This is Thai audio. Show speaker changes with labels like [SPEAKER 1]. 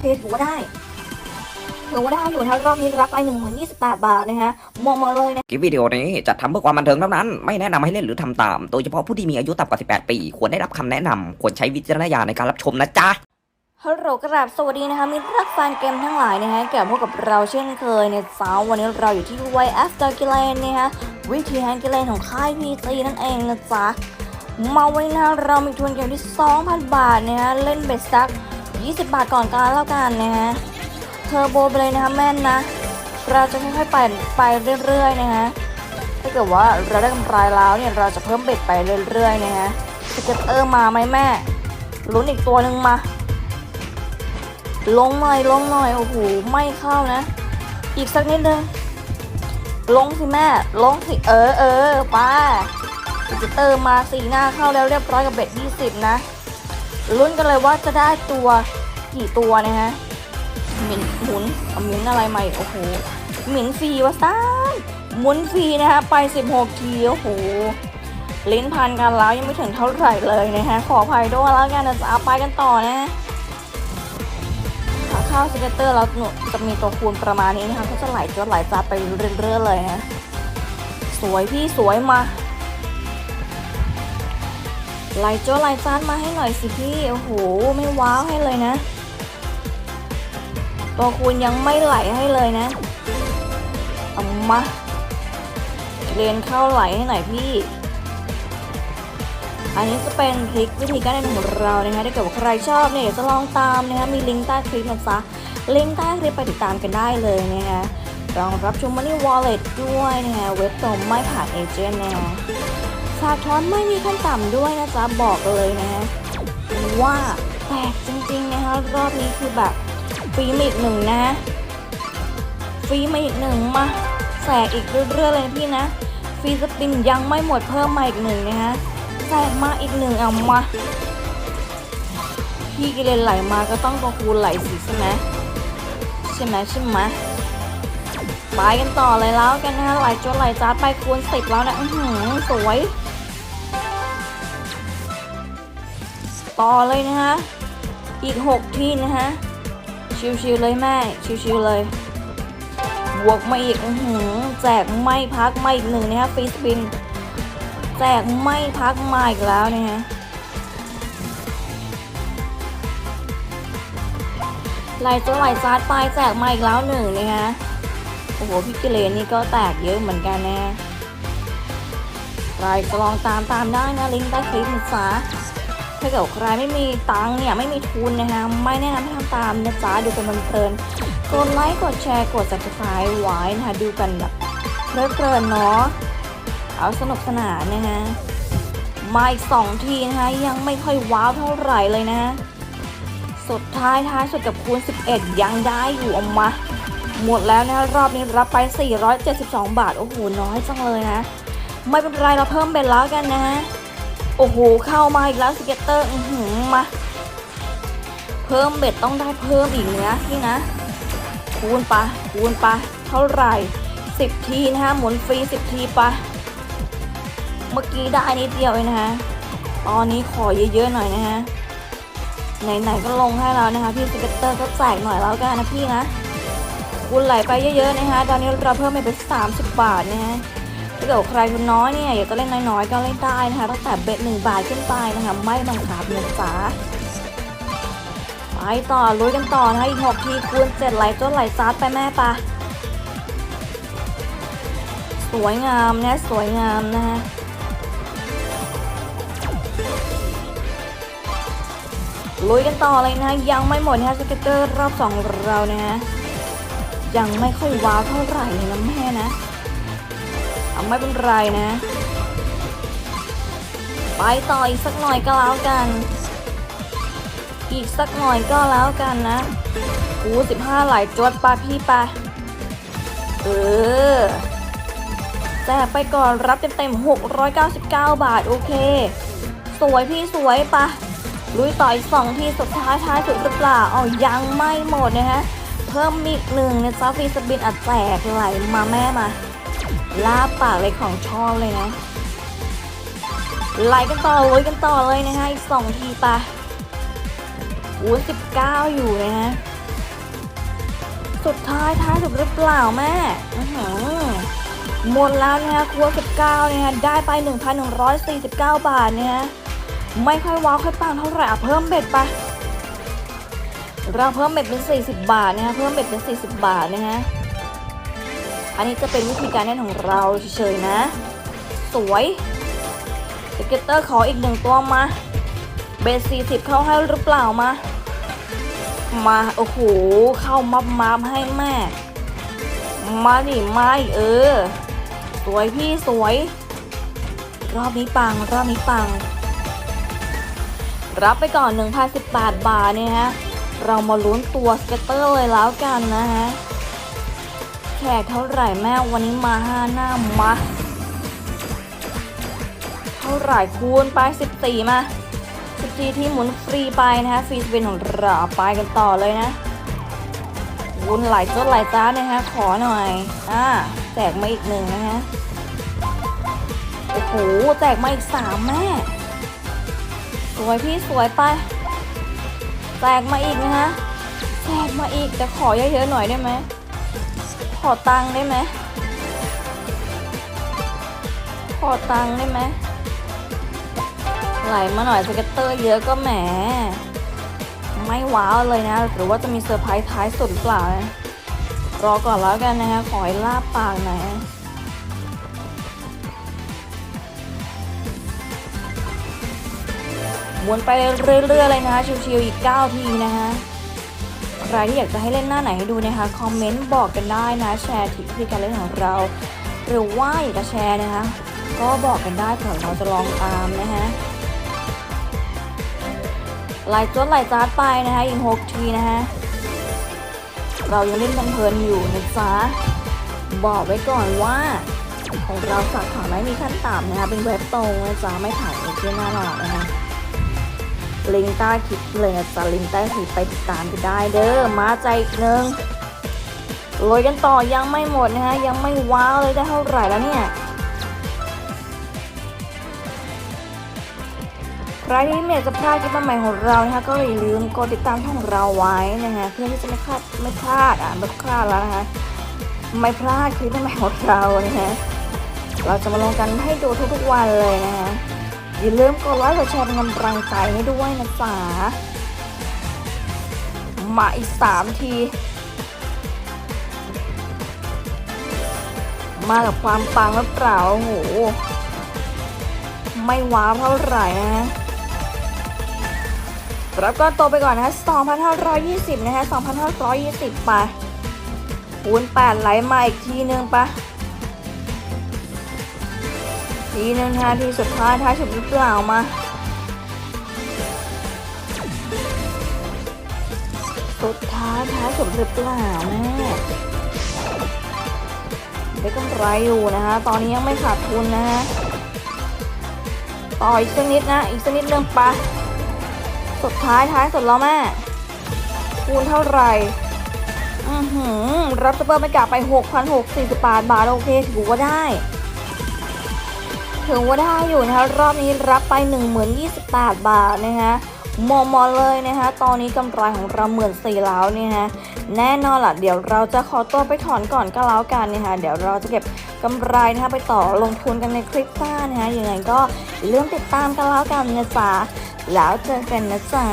[SPEAKER 1] เพจถือว่าได้ถือว่าได้อยู่นะรอบนี้รับไปหนึ่งหมื่นยี่สิบแปดบาทนะฮะมองมาเลยนะ
[SPEAKER 2] คลิปวิดีโอนี้จัดทำเพื่อความบันเทิงเท่านั้น ไม่แนะนำให้เล่นหรือทำตาม โดยเฉพาะผู้ที่มีอายุต่ำกว่า 18 ปี ควรได้รับคำแนะนำควรใช้วิจารณญาณในการรับชมนะจ๊ะ
[SPEAKER 1] ฮัลโหลกราบสวัสดีนะคะมิตรรักแฟนเกมทั้งหลายนะฮะกลับพบกับเราเช่นเคยในเช้าวันนี้เราอยู่ที่ YF d a r k l a n นะฮะวิธีแฮนด์กิเลนของค่าย PC นั่นเองนะจ๊ะมาวันนี้นะเรามีทุนเกมที่ 2,000 บาทนะฮะเล่นเบ็ดสัก 20 บาทก่อนกันแล้วกันนะฮะเทอร์โบไปเลยนะคะแม่นนะ เราจะค่อยๆไปไปเรื่อยๆนะฮะถ้าเกิดว่าเราได้กำไรแล้วเนี่ยเราจะเพิ่มเบ็ดไปเรื่อยๆนะฮะสเก็ตเตอร์มาไหมแม่ลุ้นอีกตัวหนึ่งมาลงหน่อยลงหน่อยโอ้โหไม่เข้านะ อีกสักนิดนึงลงสิแม่ลงสิเออเออป้าจะเติมมาสีหน้าเข้าแล้วเรียบร้อยกับเบ็ด20 นะลุ้นกันเลยว่าจะได้ตัว กี่ตัวนะฮะหมินหมุนหมินอะไรใหม่โอ้โหหมินฟรีวะซ่านหมุนฟรีนะฮะไป 16ทีโอ้โหลิ้นพันกันแล้วยังไม่ถึงเท่าไหร่เลยนะฮะ ขออภัยด้วยแล้วกันจะเอาไปกันต่อนะขาเข้าสเกตเตอร์แล้วหนูจะมีตัวคูณประมาณนี้นะคะก็จะไหลจนไหลจัดไปเรื่อยๆเลยนะสวยพี่สวยมาไหลจนไหลจัดมาให้หน่อยสิพี่ โอ้โห ไม่ว้าวให้เลยนะ ตัวคูณยังไม่ไหลให้เลยนะเอามาเรียนเข้าไหลให้หน่อยพี่ อันนี้จะเป็นทริควิธีการเล่นของเรานะคะถ้าเกิดว่าใครชอบเนี่ยจะลองตามนะคะมีลิงก์ใต้คลิปนะจ๊ะลิงก์ใต้คลิปไปติดตามกันได้เลยนะคะรองรับชม Money Wallet ด้วยนะคะเว็บตรงไม่ผ่านเอเจนต์นะคะฝาทอนไม่มีขั้นต่ำด้วยนะจ๊ะบอกเลยนะว่าแปลกจริงๆนะคะรอบนี้คือแบบ ฟรีมาอีกหนึ่งนะฟรีมาอีกหนึ่งมาแสกอีกเรื่อยๆเลยพี่นะฟรีสปินยังไม่หมดเพิ่มมาอีกหนึ่งนะคะแตกมาอีกหนึ่งเอามาพี่กิเลนไหลมาก็ต้องตัวคูณไหลสิใช่ไหมใช่ไหมใช่ไหมไปกันต่อเลยแล้วกันนะไหลจนไหลจ้าดไปคูณสิบแล้วนะอือหือสวย ต่อเลยนะฮะอีกหกที่นะฮะ ชิวๆเลยแม่ ชิวๆเลยบวกมาอีกอือหือแจกไม่พักไมาอีกหนึ่งนะฮะฟรีสปิน แจกไม่พักมาอีกแล้วนะฮะไหลจะไหลซาดไปแจกมาอีกแล้วหนึ่งนะฮะโอ้โหพี่กิเลนนี่ก็แตกเยอะเหมือนกันนะใครก็ลองตามตามได้นะลิงก์ใต้คลิปนะจ๊ะ ถ้าเกิดใครไม่มีตังค์เนี่ยไม่มีทุนนะคะไม่แนะนำให้ทำตามนะจ๊ะดูกันเพลินกดไลค์กดแชร์กด subscribe ไว้นะคะดูกันแบบเพลินเนาะเอาสนุกสนานนะฮะมาอีกสองทีนะคะยังไม่ค่อยว้าวเท่าไหร่เลยนะ สุดท้ายท้ายสุดกับคูณ 11 ยังได้อยู่ออกมา หมดแล้วนะรอบนี้รับไป 472 บาท โอ้โห น้อยจังเลยนะ ไม่เป็นไรเราเพิ่มเบ็ดแล้วกันนะ โอ้โห เข้ามาอีกแล้วสเก็ตเตอร์ อือหือมา เพิ่มเบ็ดต้องได้เพิ่มอีกนะพี่นะ คูณปะคูณปะเท่าไหร่10ทีนะฮะ หมุนฟรี10ทีปะเมื่อกี้ได้นิดเดียวเองนะฮะ ตอนนี้ขอเยอะๆหน่อยนะฮะ ไหนๆก็ลงให้แล้วนะคะพี่สเก็ตเตอร์ก็แจกหน่อยแล้วกันนะพี่นะคุณไหลไปเยอะๆนะคะ ตอนนี้เราเพิ่มไปเป็น30บาทนะฮะ ถ้าเกิดใครคุณน้อยเนี่ยอยากจะเล่นน้อยๆ ก็เล่นได้นะคะตั้งแต่เบ็ดหนึ่งบาทขึ้นไปนะคะไม่บังคับนะจ๊ะไปต่อลุยกันต่อนะคะอีกหกทีคูณเจ็ดไหลจนไหลซัดไปแม่ปะสวยงามนะสวยงามนะฮะลุยกันต่อเลยนะยังไม่หมดนะสเก็ตเตอร์รอบสองของเรานะฮะยังไม่ค่อยว้าวเท่าไหร่เลยนะแม่นะ เอาไม่เป็นไรนะ ไปต่ออีกสักหน่อยก็แล้วกัน อีกสักหน่อยก็แล้วกันนะกูสิบห้าไหลจวดปะพี่ปะเออแจกไปก่อนรับเต็มๆ 699 บาท โอเค สวยพี่สวยปะลุยต่ออีกสองทีสุดท้ายท้ายสุดหรือเปล่าอ๋อยังไม่หมดนะฮะ เพิ่มอีกหนึ่งนะจ๊ะฟีสบินอัดแตกไหลมาแม่มา ลาบปากเลยของชอบเลยนะไหลกันต่อลุยกันต่อเลยนะฮะอีกสองทีปะคูณสิบเก้าอยู่นะฮะสุดท้ายท้ายสุดหรือเปล่าแม่หมดแล้วนะคะครัว19เก้านี่ยได้ไป1,149บเก้าบาทเนี่ยไม่ค่อยว้าวค่อยปังเท่าไหร่อะเพิ่มเบ็ดไปเราเพิ่มเบ็ดเป็น40บบาทนะคะเพิ่มเบ็ดเป็น40บาทนะคะ อันนี้จะเป็นวิธีการเล่นของเราเฉยๆนะ สวยสเก็ตเตอร์ขออีกหนึ่งตัวมา เบส40เข้าให้หรือเปล่ามา มาโอ้โหเข้ามับมาบให้แม่ มาดิมาอีกเออ สวยพี่สวย รอบนี้ปังรอบนี้ปัง รับไปก่อน 1,018 บาทเนี่ยฮะ เรามาลุ้นตัวสเก็ตเตอร์เลยแล้วกันนะฮะ แขกเท่าไหร่แม่วันนี้มาห้าหน้ามาเท่าไหร่คูณไป14มา14ที่หมุนฟรีไปนะฮะฟรีสเปนของเราไปกันต่อเลยนะวุนไหลายจ้ดไหลายจ้านะฮะขอหน่อยอ่าแจกมาอีกหนึ่งนะฮะโอ้โหแจกมาอีกสามแม่สวยพี่สวยไปแจกมาอีกนะฮะแจกมาอีกแต่ขอเยอะๆหน่อยได้ไหม ขอตังค์ได้ไหม ขอตังค์ได้ไหม ไหลมาหน่อยสเก็ตเตอร์เยอะก็แหม ไม่ว้าวเลยนะ หรือว่าจะมีเซอร์ไพรส์ท้ายสุดหรือเปล่า รอก่อนแล้วกันนะฮะขอให้ลาบปากหน่อยนะวนไปเรื่อยๆเลยนะคะชิวๆอีก 9 ทีนะคะ รที่อยากจะให้เล่นหน้าไหนให้ดูนะคะคอมเมนต์บอกกันได้นะแชร์ทิปวิธีการเล่นของเรา หรือว่าอยากจะแชร์นะคะ ก็บอกกันได้เผื่อเราจะลองตามนะฮะไหลจดไหลจาดไปนะคะอีกหกทีนะคะเรายังเล่นเพลินอยู่นะจ๊ะบอกไว้ก่อนว่า ของเราฝากถอนไม่มีขั้นต่ำนะคะเป็นเว็บตรงนะจ๊ะไม่ผ่านเอเจนต์หน้าหลอกนะคะ ลิงก์ใต้คลิปเลยนะจ๊ะลิงก์ใต้คลิปไปติดตามกันได้เด้อมาใจอีกหนึ่งโรยกันต่อยังไม่หมดนะคะยังไม่ว้าวเลยได้เท่าไหร่แล้วเนี่ยใครที่ไม่อยากจะพลาดคลิปใหม่ของเรานะคะก็อย่าลืมกดติดตามช่องเราไว้นะคะเพื่อที่จะไม่พลาดไม่พลาดอะไม่พลาดแล้วนะคะไม่พลาดคลิปใหม่ของเรานะคะเราจะมาลงกันให้ดูทุกๆวันเลยนะคะ อย่าลืมกดไลค์กดแชร์เป็นกำลังใจให้ด้วยนะจ๊ะมาอีกสามที มากับความปังหรือเปล่าโอ้โห ไม่ว้าวเท่าไหร่นะรับก้อนโตไปก่อนนะ2,520 นะคะ2,520 ไปคูณ8ไหลมาอีกทีนึงปะ นึงนะคะทีสุดท้ายท้ายสุดหรือเปล่ามาสุดท้ายท้ายสุดหรือเปล่าแม่ได้กำไรอยู่นะคะ ตอนนี้ยังไม่ขาดทุนนะฮะต่ออีกสักนิดนะ อีกสักนิดเรื่องปะสุดท้ายท้ายสุดแล้วแม่คูณเท่าไหร่อือหือรับซุปเปอร์ไม่กลับไป 6,648บาท โอเค ถือว่าได้ ถือว่าได้อยู่นะคะ รอบนี้รับไป10,028 บาทนะคะมอมอเลยนะคะ ตอนนี้กำไรของเราเหมือนสี่แล้วเนี่ยฮะแน่นอนล่ะ เดี๋ยวเราจะขอตัวไปถอนก่อนก็แล้วกันนะคะเดี๋ยวเราจะเก็บกำไรนะคะไปต่อลงทุนกันในคลิปหน้านะคะยังไงก็อย่าลืมติดตามกันแล้วกันนะจ๊ะแล้วเจอกันนะจ๊ะ